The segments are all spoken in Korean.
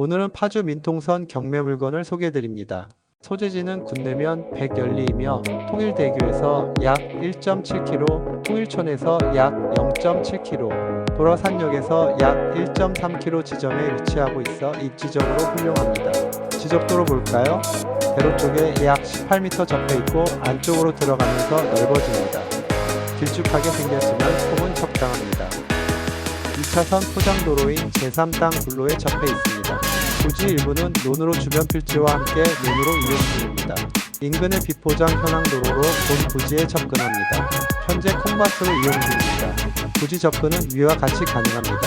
오늘은 파주 민통선 경매 물건을 소개해드립니다. 소재지는 군내면 100열리이며 통일대교에서 약 1.7km, 통일촌에서 약 0.7km, 도라산역에서 약 1.3km 지점에 위치하고 있어 입지적으로 훌륭합니다. 지적도로 볼까요? 대로 쪽에 약 18m 접해 있고 안쪽으로 들어가면서 넓어집니다. 길쭉하게 생겼지만 폭은 적당합니다. 2차선 포장도로인 제3땅 불로에 접해 있습니다. 부지 일부는 논으로 주변 필지와 함께 논으로 이용 중입니다. 인근의 비포장 현황도로로 본 부지에 접근합니다. 현재 콩밭으로 이용 중입니다. 부지 접근은 위와 같이 가능합니다.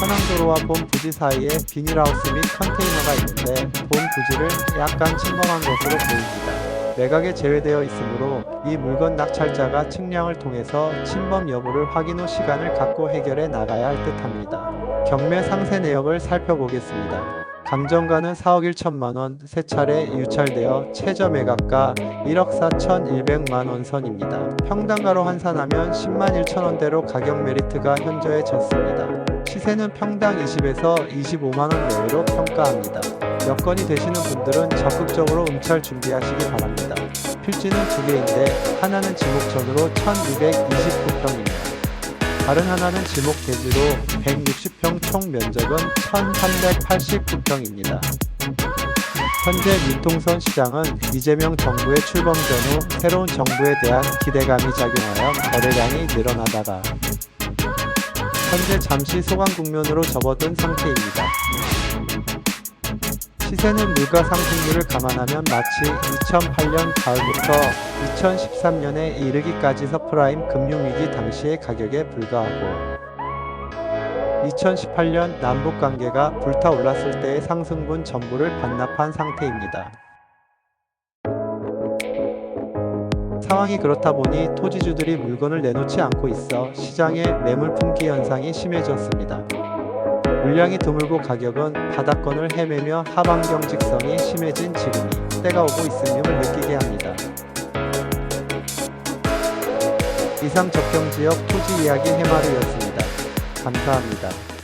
현황도로와 본 부지 사이에 비닐하우스 및 컨테이너가 있는데 본 부지를 약간 침범한 것으로 보입니다. 매각에 제외되어 있으므로 이 물건 낙찰자가 측량을 통해서 침범 여부를 확인 후 시간을 갖고 해결해 나가야 할 듯합니다. 경매 상세 내역을 살펴보겠습니다. 감정가는 4억 1천만 원, 세 차례 유찰되어 최저 매각가 1억 4천 1백만 원 선입니다. 평당가로 환산하면 10만 1천 원대로 가격 메리트가 현저해졌습니다. 시세는 평당 20에서 25만 원 내외로 평가합니다. 여건이 되시는 분들은 적극적으로 응찰 준비하시기 바랍니다. 필지는 두 개인데 하나는 지목전으로 1229평입니다. 다른 하나는 지목 대지로 160평 총 면적은 1389평입니다. 현재 민통선 시장은 이재명 정부의 출범 전후 새로운 정부에 대한 기대감이 작용하여 거래량이 늘어나다가 현재 잠시 소강 국면으로 접어든 상태입니다. 시세는 물가 상승률을 감안하면 마치 2008년 가을부터 2013년에 이르기까지 서프라임 금융위기 당시의 가격에 불과하고 2018년 남북 관계가 불타올랐을 때의 상승분 전부를 반납한 상태입니다. 상황이 그렇다 보니 토지주들이 물건을 내놓지 않고 있어 시장의 매물 품귀 현상이 심해졌습니다. 물량이 드물고 가격은 바닥권을 헤매며 하반경 직성이 심해진 지금이 때가 오고 있음을 느끼게 합니다. 이상 적경지역 토지 이야기 해마루였습니다. 감사합니다.